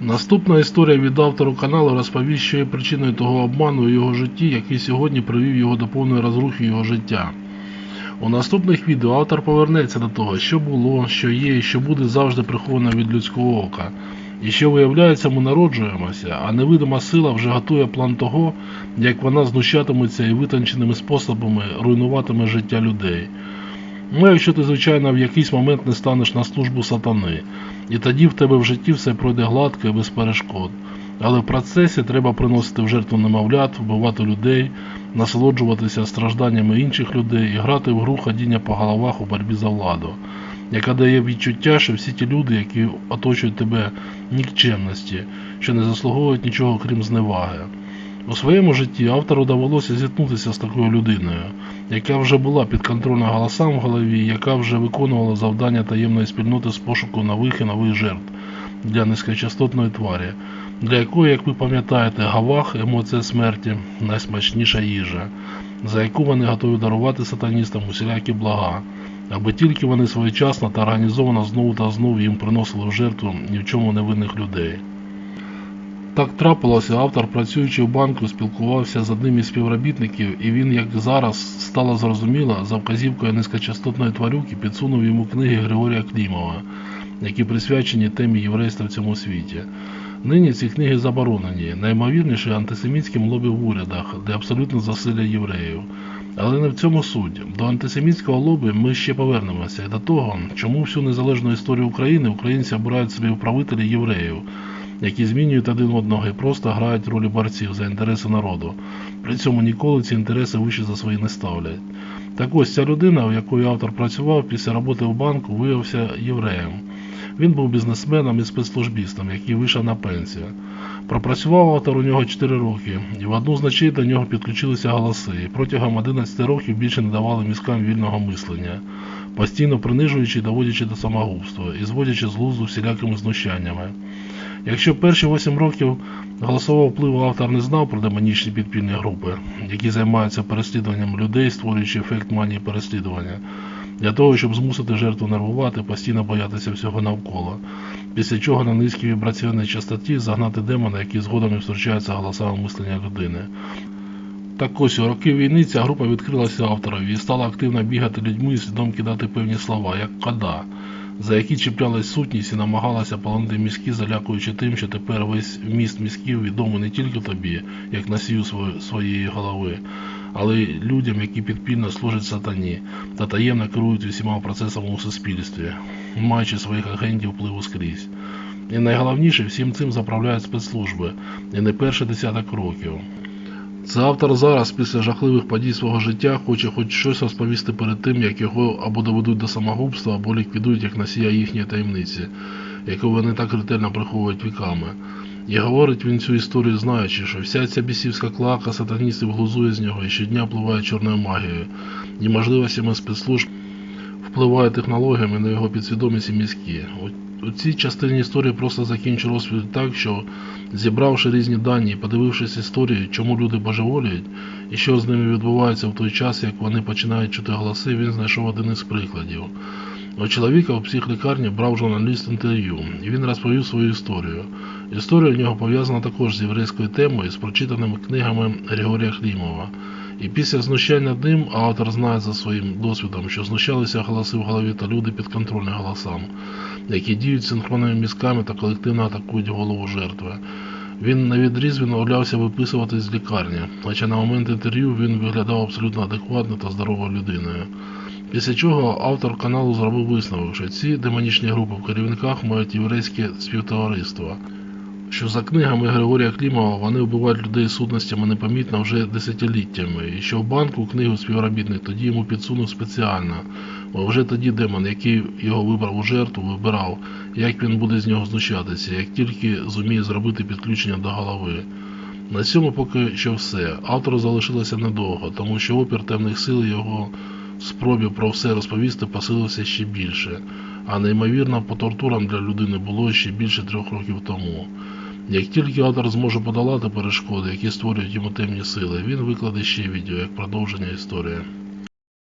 Наступна історія від автору каналу розповість, що є причиною того обману у його житті, який сьогодні привів його до повної розрухи його життя. У наступних відео автор повернеться до того, що було, що є і що буде завжди приховано від людського ока. І що виявляється, ми народжуємося, а невидима сила вже готує план того, як вона знущатиметься і витонченими способами руйнуватиме життя людей. Ну, якщо ти, звичайно, в якийсь момент не станеш на службу сатани, і тоді в тебе в житті все пройде гладко і без перешкод. Але в процесі треба приносити в жертву немовлят, вбивати людей, насолоджуватися стражданнями інших людей і грати в гру ходіння по головах у боротьбі за владу, яка дає відчуття, що всі ті люди, які оточують тебе нікчемності, що не заслуговують нічого крім зневаги. У своєму житті автору довелося зіткнутися з такою людиною, яка вже була підконтрольна голосам в голові, яка вже виконувала завдання таємної спільноти з пошуку нових і нових жертв для низькочастотної тварі, для якої, як ви пам'ятаєте, гавах, емоція смерті найсмачніша їжа, за яку вони готові дарувати сатаністам усілякі блага, аби тільки вони своєчасно та організовано знову та знову їм приносили в жертву ні в чому невинних людей. Так трапилося, автор, працюючи в банку, спілкувався з одним із співробітників, і він, як зараз стало зрозуміло, за вказівкою низькочастотної тварюки підсунув йому книги Григорія Клімова, які присвячені темі єврейства в цьому світі. Нині ці книги заборонені, наймовірніше антисемітським лобі в урядах, де абсолютно засилля євреїв. Але не в цьому суть. До антисемітського лобі ми ще повернемося і до того, чому всю незалежну історію України українці обирають собі управителі євреїв, які змінюють один одного і просто грають ролі борців за інтереси народу. При цьому ніколи ці інтереси вище за свої не ставлять. Так ось ця людина, у якої автор працював після роботи в банку, виявився євреєм. Він був бізнесменом і спецслужбістом, який вийшов на пенсію. Пропрацював автор у нього 4 роки, і в одну з ночей до нього підключилися голоси, і протягом 11 років більше не давали мізкам вільного мислення, постійно принижуючи і доводячи до самогубства і зводячи з глузду всілякими знущаннями. Якщо перші 8 років голосового впливу автор не знав про демонічні підпільні групи, які займаються переслідуванням людей, створюючи ефект манії переслідування, для того, щоб змусити жертву нервувати, постійно боятися всього навколо, після чого на низькій вібраційній частоті загнати демона, який згодом і втручається голосове мислення людини. Так ось у роки війни ця група відкрилася авторові і стала активно бігати людьми і слідом кидати певні слова, як кода, за які чіплялась сутність і намагалася полонити мізки, залякуючи тим, що тепер весь вміст мізків відомий не тільки тобі, як носію своє- своєї голови, але й людям, які підпільно служать сатані та таємно керують усіма процесами у суспільстві, маючи своїх агентів впливу скрізь. І найголовніше, всім цим заправляють спецслужби, і не перший десяток років. Це автор зараз, після жахливих подій свого життя, хоче хоч щось розповісти перед тим, як його або доведуть до самогубства, або ліквідують як носія їхньої таємниці, яку вони так ретельно приховують віками. І говорить він цю історію, знаючи, що вся ця бісівська клака сатаністів глузує з нього і щодня впливає чорною магією, і можливостями спецслужб впливає технологіями на його підсвідомість і мізки. У- цій частині історії просто закінчу розповідь так, що зібравши різні дані подивившись історії, чому люди божеволіють і що з ними відбувається в той час, як вони починають чути голоси, він знайшов один із прикладів. У чоловіка у психлікарні брав журналіст інтерв'ю, і він розповів свою історію. Історія у нього пов'язана також з єврейською темою, з прочитаними книгами Григорія Клімова. І після знущань над ним автор знає за своїм досвідом, що знущалися голоси в голові та люди підконтрольні голосам, які діють синхронними мізками та колективно атакують голову жертви. Він на відріз відмовлявся виписуватись з лікарні, хоча на момент інтерв'ю він виглядав абсолютно адекватно та здоровою людиною. Після чого автор каналу зробив висновок, що ці демонічні групи в керівниках мають єврейське співтовариство, що за книгами Григорія Клімова вони вбивають людей сутностями непомітно вже десятиліттями, і що в банку книгу співробітник тоді йому підсунув спеціально, бо вже тоді демон, який його вибрав у жертву, вибирав, як він буде з нього знущатися, як тільки зуміє зробити підключення до голови. На цьому поки що все. Автору залишилося недовго, тому що опір темних сил його спробі про все розповісти посилився ще більше, а неймовірно по тортурам для людини було ще більше трьох років тому. Як тільки автор зможе подолати перешкоди, які створюють йому темні сили, він викладе ще відео як продовження історії.